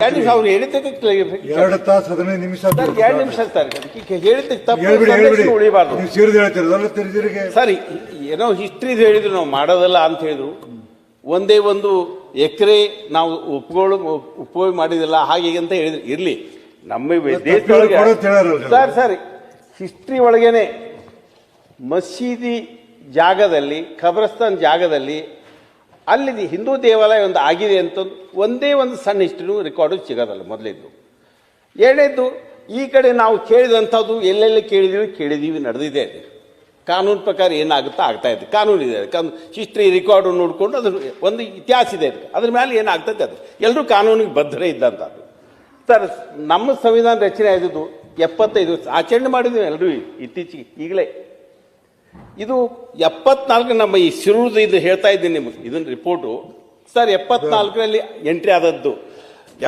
ಅವ್ರು ಹೇಳಿದ್ದಕ್ಕೆ ಎರಡು ತಾಸು ಹದಿನೈದು ನಿಮಿಷ. ಎರಡು ನಿಮಿಷ ಸರ್ ಹೇಳಿದ್ದಕ್ಕೆ ತಪ್ಪು ಉಳಿಬಾರ್ದು. ನೀವು ಸೇರಿದ ಹೇಳ್ತಿರೋದಲ್ಲ ತಿರುಗಿರಿಗೆ ಸರಿ ಏನೋ ಹಿಸ್ಟ್ರಿ ಹೇಳಿದ್ರು ನಾವು ಮಾಡೋದಲ್ಲ ಅಂತ ಹೇಳಿದ್ರು. ಒಂದೇ ಒಂದು ಎಕರೆ ನಾವು ಒಪ್ಕೊಳ್ಳೋ ಉಪಯೋಗ ಮಾಡಿದಿಲ್ಲ ಹಾಗೆ ಅಂತ ಹೇಳಿದ್ರು. ಇರ್ಲಿ ನಮ್ಮ ದೇಶದೊಳಗೆ. ಸರ್ ಸರಿ. ಹಿಸ್ಟ್ರಿ ಒಳಗೇನೆ ಮಸೀದಿ ಜಾಗದಲ್ಲಿ ಖಬ್ರಸ್ತಾನ್ ಜಾಗದಲ್ಲಿ ಅಲ್ಲಿ ಹಿಂದೂ ದೇವಾಲಯ ಒಂದು ಆಗಿದೆ ಅಂತ ಒಂದೇ ಒಂದು ಸಣ್ಣ ಹಿಸ್ಟ್ರಿನೂ ರೆಕಾರ್ಡು ಸಿಗೋದಲ್ಲ ಮೊದಲಿದ್ದು. ಎರಡನೇದು ಈ ಕಡೆ ನಾವು ಕೇಳಿದಂಥದ್ದು ಎಲ್ಲೆಲ್ಲಿ ಕೇಳಿದೀವಿ? ಕೇಳಿದೀವಿ, ನಡೆದಿದೆ ಅದು. ಕಾನೂನು ಪ್ರಕಾರ ಏನಾಗುತ್ತೋ ಆಗ್ತಾ ಇದೆ. ಕಾನೂನು ಇದೆ ಕಾನೂನು ಹಿಸ್ಟ್ರಿ ರೆಕಾರ್ಡು ನೋಡಿಕೊಂಡು ಅದ್ರ ಒಂದು ಇತಿಹಾಸ ಇದೆ ಅದಕ್ಕೆ. ಅದ್ರ ಮೇಲೆ ಏನಾಗ್ತದೆ ಅದು? ಎಲ್ಲರೂ ಕಾನೂನಿಗೆ ಬದ್ಧರೇ ಇದ್ದಂಥದ್ದು. ಸರ್, ನಮ್ಮ ಸಂವಿಧಾನ ರಚನೆ ಆದಿದ್ದು ಎಪ್ಪತ್ತೈದು ವರ್ಷ ಆಚರಣೆ ಮಾಡಿದ್ವಿ ಎಲ್ಲರೂ ಇತ್ತೀಚೆಗೆ ಈಗಲೇ ಇದು ಎಪ್ಪತ್ನಾಲ್ಕು ನಮ್ಮ ಈ ಶಿರೂರ್ದು ಇದು ಹೇಳ್ತಾ ಇದ್ದೀನಿ ನಿಮಗೆ. ಇದನ್ನ ರಿಪೋರ್ಟು ಸರ್, ಎಪ್ಪತ್ನಾಲ್ಕರಲ್ಲಿ ಎಂಟ್ರಿ ಆದದ್ದು.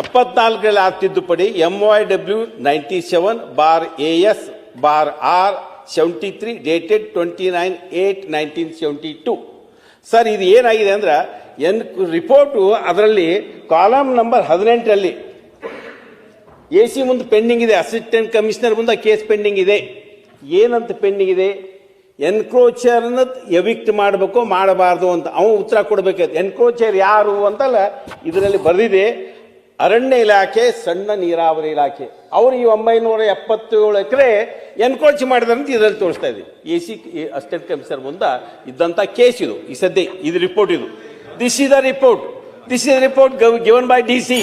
ಎಪ್ಪತ್ನಾಲ್ಕರಲ್ಲಿ ಆ ತಿದ್ದುಪಡಿ M Y W ninety seven bar A S bar R seventy three dated twenty nine eight nineteen seventy two sir, ಇದು ಏನಾಗಿದೆ ಅಂದ್ರೆ, ಎನ್ ರಿಪೋರ್ಟು ಅದರಲ್ಲಿ ಕಾಲಮ್ ನಂಬರ್ ಹದಿನೆಂಟರಲ್ಲಿ ಎ ಸಿ ಮುಂದೆ ಪೆಂಡಿಂಗ್ ಇದೆ ಅಸಿಸ್ಟೆಂಟ್ ಕಮಿಷನರ್ ಮುಂದೆ ಕೇಸ್ ಪೆಂಡಿಂಗ್ ಇದೆ. ಏನಂತ ಪೆಂಡಿಂಗ್ ಇದೆ? ಎನ್ಕ್ರೋಚರ್ನ ಎವಿಕ್ಟ್ ಮಾಡಬೇಕು ಮಾಡಬಾರ್ದು ಅಂತ ಅವನು ಉತ್ತರ ಕೊಡಬೇಕು ಎನ್ಕ್ರೋಚರ್ ಯಾರು ಅಂತಲ್ಲ ಇದರಲ್ಲಿ ಬರೆದಿದೆ, ಅರಣ್ಯ ಇಲಾಖೆ, ಸಣ್ಣ ನೀರಾವರಿ ಇಲಾಖೆ. ಅವರು ಈ ಒಂಬೈನೂರ ಎಪ್ಪತ್ತೇಳು ಎಕರೆ ಎನ್ಕ್ರೋಚ್ ಮಾಡಿದಾರಂತ ಇದರಲ್ಲಿ ತೋರಿಸ್ತಾ ಇದೆ. ಎ ಸಿ ಅಸ್ಟೇಟ್ ಕಮಿಷನರ್ ಮುಂದೆ ಇದ್ದಂಥ ಕೇಸ್ ಇದು. ಈ ಸದ್ಯ ಇದು ರಿಪೋರ್ಟ್ ಇದು. This is the report this is report given by D C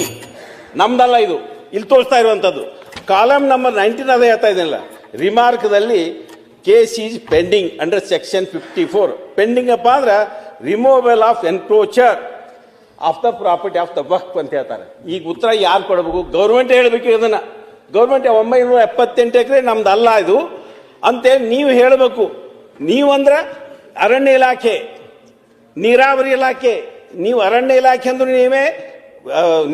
ನಮ್ದಲ್ಲ ಇದು. ಇಲ್ಲಿ ತೋರಿಸ್ತಾ ಇರುವಂಥದ್ದು ಕಾಲಮ್ ನಂಬರ್ ನೈನ್ಟೀನ್ ಅದೇ ಹೇಳ್ತಾ ಇದ್ದೀನಲ್ಲ. ರಿಮಾರ್ಕ್ದಲ್ಲಿ case is pending under section fifty four pending ಅಪ್ಪ ಅಂದ್ರೆ removal of encroacher of the property of the waqf ಅಂತ ಹೇಳ್ತಾರೆ. ಈಗ ಉತ್ತರ ಯಾರು ಕೊಡಬೇಕು? ಗೌರ್ಮೆಂಟ್ ಹೇಳಬೇಕು ಇದನ್ನು. ಗೌರ್ಮೆಂಟ್ ಒಂಬೈನೂರ ಎಪ್ಪತ್ತೆಂಟು ಎಕರೆ ನಮ್ದು ಅಲ್ಲ ಇದು. ಅಂತೇಳಿ ನೀವು ಹೇಳಬೇಕು. ನೀವು ಅಂದ್ರೆ ಅರಣ್ಯ ಇಲಾಖೆ ನೀರಾವರಿ ಇಲಾಖೆ. ನೀವು ಅರಣ್ಯ ಇಲಾಖೆ ಅಂದ್ರೂ ನೀವೇ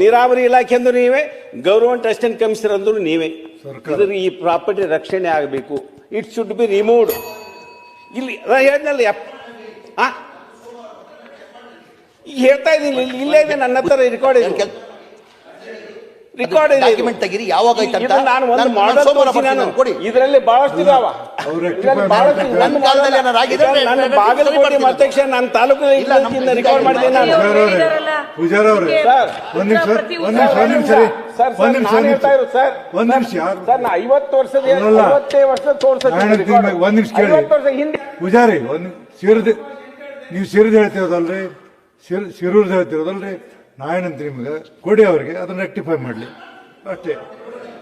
ನೀರಾವರಿ ಇಲಾಖೆ ಅಂದ್ರೂ ನೀವೇ ಗೌರ್ಮೆಂಟ್ ಅಸಿಸ್ಟೆಂಟ್ ಕಮಿಷನರ್ ಅಂದ್ರೂ ನೀವೇ. ಈ ಪ್ರಾಪರ್ಟಿ ರಕ್ಷಣೆ ಆಗಬೇಕು. ಇಟ್ ಶುಡ್ ಬಿ ರಿಮೂವ್ಡ್ ಇಲ್ಲಿ ಹೇಳಿದ್ನಲ್ಲ ಯಪ್ ಆ? ಹೇಳ್ತಾ ಇದ್ದೀನಿ ಇಲ್ಲಿ- ಇದೆ ನನ್ನ ಹತ್ರ ರೆಕಾರ್ಡ್ ಇದೆ. ರೆಕಾರ್ಡ್ ಇದೆ. ಡಾಕ್ಯುಮೆಂಟ್ ತೆಗೀರಿ ಯಾವಾಗ ನಾನು ಒಂದು ಸೋಮವಾರ ನಾನು ಕೊಡಿ. ಇದರಲ್ಲಿ ಬಹಳಷ್ಟು ಇದಾವ. ನನ್ನ ಕಾಲದಲ್ಲಿ ಏನಾರು ಆಗಿದೆ ನಾನು ಬಾಗಲಕೋಟೆ ಮಾಡ್ತೀನಿ. ಮತಕ್ಷ ನನ್ನ ನಮ್ಮ ಇಲಾಖೆಯಿಂದ ರೆಕಾರ್ಡ್ ಮಾಡಿದ್ದೇನೆ ನಾನು. ಪೂಜಾರಿ ಅವರೇ, ಸರ್, ಒಂದ್ ನಿಮಿಷ ಒಂದ್ ನಿಮಿಷ ಒಂದ್ ನಿಮಿಷ ರೀ. ಸರ್ ಒಂದ್ ನಿಮಿಷ ನಾನು ಒಂದ್ ಸರ್. ಒಂದ್ ನಿಮಿಷ ಯಾರು? ಸರ್ ನಾ ಐವತ್ತು ವರ್ಷದ. ಐವತ್ತೇ ವರ್ಷ ತೋರ್ಸತ್ತೆ ನಾನು ಹೇಳ್ತೀನಿ record. ನಿಮಗೆ, ಒಂದ್ ನಿಮಿಷ ಕೇಳಿ. ಪೂಜಾರಿ ಒಂದ್ ಸೇರಿದ ನೀವು ಸಿರದ ಹೇಳ್ತಿರೋದಲ್ರಿ? ಸಿರ್ ಸಿರೂರ್ದು ಹೇಳ್ತಿರೋದಲ್ರಿ? ನಾಯನಂತ ನಿಮ್ಗೆ ನಿಮಗೆ ಕೊಡಿ ಅವ್ರಿಗೆ ಅದನ್ನ ರೆಕ್ಟಿಫೈ ಮಾಡಲಿ. ಅಷ್ಟೇ.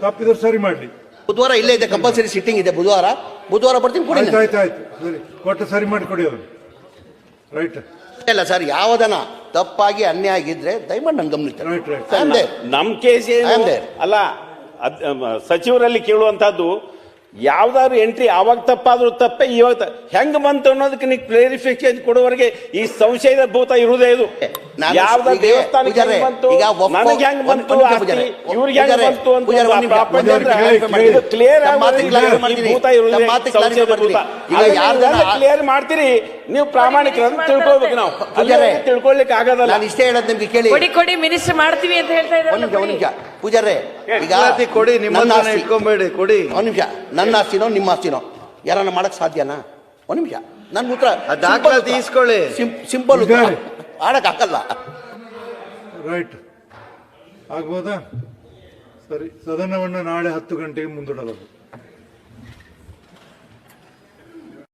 ತಪ್ಪಿದ್ರೆ ಸರಿ ಮಾಡ್ಲಿ. ಬುಧವಾರ ಇಲ್ಲೇ ಇದೆ ಕಂಪಲ್ಸರಿ ಸಿಟ್ಟಿಂಗ್ ಇದೆ ಬುಧವಾರ. ಬುಧವಾರ ಬರ್ತೀನಿ ಕೊಡಿ ಆಯ್ತು ಆಯ್ತು ಆಯ್ತು. ಸರಿ ಕೊಟ್ಟು ಸರಿ ಮಾಡಿ ಕೊಡಿ ಅವ್ರು. ರೈಟ್ ಇಲ್ಲ ಸರ್ ಯಾವದನ ತಪ್ಪಾಗಿ ಅನ್ಯಾಯ ಆಗಿದ್ರೆ ದಯಮಾಡಿ ನನ್ ಗಮನಿಸ್ತಾರೆ ರೈಟ್ ರೈಟ್. ನ- ನಮ್ ಕೇಸ್. ಅಲ್ಲ ಅದ್- ಸಚಿವರಲ್ಲಿ ಕೇಳುವಂತಹದ್ದು ಯಾವ್ದಾದ್ರು ಎಂಟ್ರಿ ಅವಾಗ ತಪ್ಪಾದ್ರೂ ತಪ್ಪೆ ಇವಾಗ ಹೆಂಗ್ ಬಂತು ಅನ್ನೋದಕ್ಕೆ ನೀವು ಕ್ಲಾರಿಫಿಕೇಶನ್ ಕೊಡುವವರೆಗೆ ಈ ಸಂಶಯದ ಭೂತ ಇರುವುದೇ ಇದು. ಯಾವ್ದ ದೇವಸ್ಥಾನಕ್ಕೆ ಹೆಂಗ್ ಬಂತು ನನಗೆ ಬಂತು ಇವ್ರಿಗೆ ಹೆಂಗ್ ಬಂತು ಅಂತ ಕ್ಲಿಯರ್. ಭೂತ ಇರುವುದೇ ಕ್ಲಿಯರ್ ಮಾಡ್ತೀರಿ? ನೀವು ಪ್ರಾಮಾಣಿಕರ ತಿಳ್ಕೊಳ್ಬೇಕು ನಾವು. ತಿಳ್ಕೊಳ್ಲಿಕ್ಕೆ ಆಗೋದಲ್ಲ. ನಾನು ಇಷ್ಟೇ ಹೇಳೋದು ನಿಮ್ಗೆ ಕೇಳಿ. ಕೊಡಿ ಕೊಡಿ ಮಿನಿಸ್ಟರ್ ಮಾಡ್ತೀವಿ ಅಂತ ಹೇಳ್ತಾ ಒಂದ್ ನಿಮಿಷ ಒಂದ್ ಇದ್ದಾರೆ ಪೂಜಾರೆ ಈಗ ಕೊಡಿ ನಿಮ್ಮ ನನ್ನ ಆಸ್ತಿ. ಇಟ್ಕೊಂಬೇಡಿ ಕೊಡಿ. ಒಂದ್ ನಿಮಿಷ. ನನ್ನ ಆಸ್ತಿನೋ ನಿಮ್ಮ ಆಸ್ತಿನೋ? ಯಾರನ್ನ ಮಾಡಕ್ ಸಾಧ್ಯನಾ? ಒಂದ್ ನಿಮಿಷ. ನನ್ನ ಉತ್ತರ ಆ ದಾಖಲಾತಿ ಇಸ್ಕೊಳ್ಳಿ. ಸಿಂಪಲ್ ಉತ್ತರ. ಆಡಕ್ ಹಾಕಲ್ಲ. ರೈಟ್. ಆಗ್ಬೋದಾ? ಸರಿ. ಸದನವನ್ನು ನಾಳೆ ಹತ್ತು ಗಂಟೆಗೆ ಮುಂದೂಡಲಾಗುವುದು.